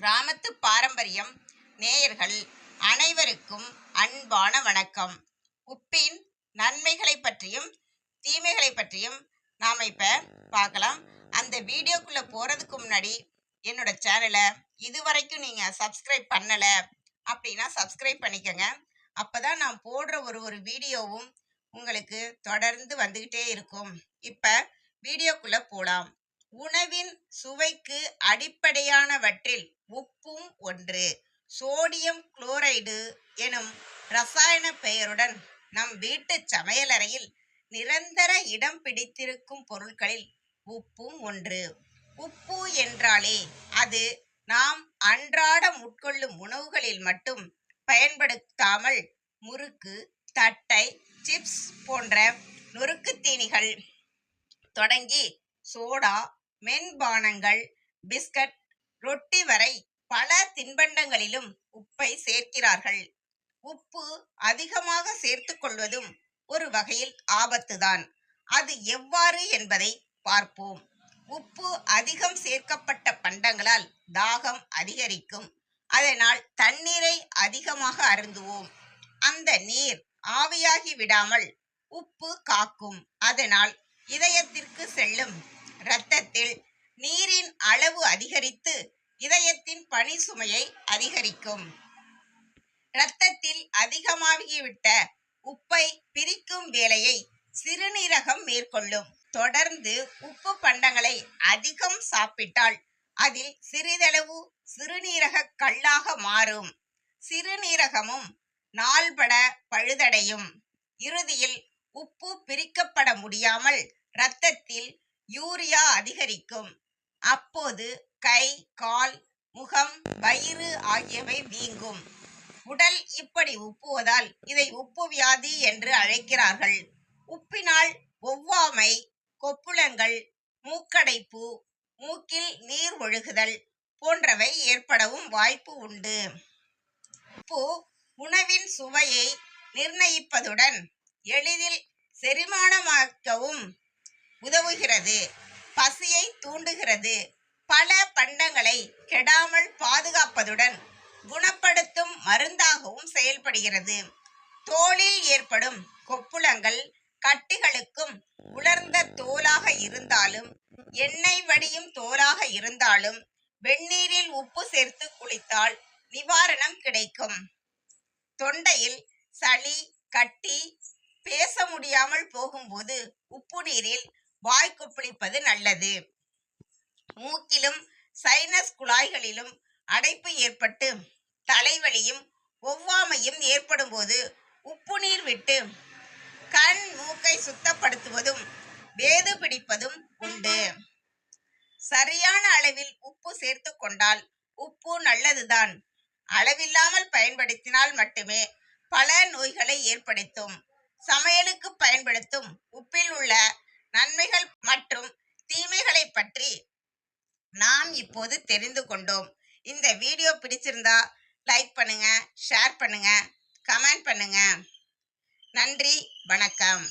கிராமத்து பாரம்பரியம். நேயர்கள் அனைவருக்கும் அன்பான வணக்கம். உப்பின் நன்மைகளை பற்றியும் தீமைகளை பற்றியும் நாம் இப்போ பார்க்கலாம். அந்த வீடியோக்குள்ளே போகிறதுக்கு முன்னாடி என்னோட சேனலை இதுவரைக்கும் நீங்கள் சப்ஸ்கிரைப் பண்ணலை அப்படின்னா சப்ஸ்கிரைப் பண்ணிக்கோங்க. அப்போ தான் நான் போடுற ஒரு ஒரு வீடியோவும் உங்களுக்கு தொடர்ந்து வந்துக்கிட்டே இருக்கும். இப்போ வீடியோக்குள்ளே போகலாம் உணவின் சுவைக்கு அடிப்படையானவற்றில் உப்பும் ஒன்று. சோடியம் குளோரைடு எனும் ரசாயன பெயருடன் நம் வீட்டு சமையலறையில் நிரந்தர இடம் பிடித்திருக்கும் பொருட்களில் உப்பும் ஒன்று. உப்பு என்றாலே அது நாம் அன்றாடம் உட்கொள்ளும் உணவுகளில் மட்டும் பயன்படுத்தாமல் முறுக்கு தட்டை சிப்ஸ் போன்ற நொறுக்குத் தீனிகள் தொடங்கி சோடா மென்பானங்கள் பிஸ்கட் ரொட்டி வரை பல தின்பண்டங்களிலும் உப்பை சேர்க்கிறார்கள். உப்பு அதிகமாக சேர்த்து கொள்வதும் ஒரு வகையில் ஆபத்துதான். அது எவ்வாறு என்பதை பார்ப்போம். உப்பு அதிகம் சேர்க்கப்பட்ட பண்டங்களால் தாகம் அதிகரிக்கும். அதனால் தண்ணீரை அதிகமாக அருந்துவோம். அந்த நீர் ஆவியாகி விடாமல் உப்பு காக்கும். அதனால் இதயத்திற்கு செல்லும் இரத்தத்தில் நீரின் அளவு அதிகரித்து இதயத்தின் பனி சுமையை அதிகரிக்கும். இரத்தத்தில் அதிகமாகிவிட்ட உப்பை பிரிக்கும் வேலையை சிறுநீரகம் மேற்கொள்ளும். தொடர்ந்து உப்பு பண்டங்களை அதிகம் சாப்பிட்டால் அதில் சிறிதளவு சிறுநீரக கல்லாக மாறும். சிறுநீரகமும் நாள்பட பழுதடையும். இறுதியில் உப்பு பிரிக்கப்பட முடியாமல் இரத்தத்தில் யூரியா அதிகரிக்கும். அப்போது கை கால் முகம் வயிறு ஆகியவை வீங்கும். உடல் இப்படி உப்புவதால் இதை உப்பு வியாதி என்று அழைக்கிறார்கள். உப்பினால் ஒவ்வாமை கொப்புளங்கள் மூக்கடைப்பு மூக்கில் நீர் ஒழுகுதல் போன்றவை ஏற்படவும் வாய்ப்பு உண்டு. உப்பு உணவின் சுவையை நிர்ணயிப்பதுடன் எளிதில் செரிமானமாக்கவும் உதவுகிறது. பசியை தூண்டுகிறது. பல பண்டங்களை கெடாமல் பாதுகாப்பதுடன் குணப்படுத்தும் மருந்தாகவும் செயல்படுகிறது. தோலில் ஏற்படும் கொப்புளங்கள் கட்டிகளுக்கும் உலர்ந்த தோலாக இருந்தாலும் எண்ணெய் வடியும் தோலாக இருந்தாலும் வெந்நீரில் உப்பு சேர்த்து குளித்தால் நிவாரணம் கிடைக்கும். தொண்டையில் சளி கட்டி பேச முடியாமல் போகும்போது உப்பு நீரில் வாய் கொப்பளிப்பது நல்லது. மூக்கிலும் சைனஸ் குழாய்களிலும் அடைப்பு ஏற்பட்டு தலைவலியும் ஒவ்வாமையும் ஏற்படும் போது உப்பு நீர் விட்டு கண் மூக்கை சுத்தப்படுத்துவதும் வேது பிடிப்பதும் உண்டு. சரியான அளவில் உப்பு சேர்த்து கொண்டால் உப்பு நல்லதுதான். அளவில்லாமல் பயன்படுத்தினால் மட்டுமே பல நோய்களை ஏற்படுத்தும். சமையலுக்கு பயன்படுத்தும் உப்பில் உள்ள நன்மைகள் மற்றும் தீமைகளை பற்றி நாம் இப்போது தெரிந்து கொண்டோம். இந்த வீடியோ பிடிச்சிருந்தா லைக் பண்ணுங்க ஷேர் பண்ணுங்க கமெண்ட் பண்ணுங்க. நன்றி வணக்கம்.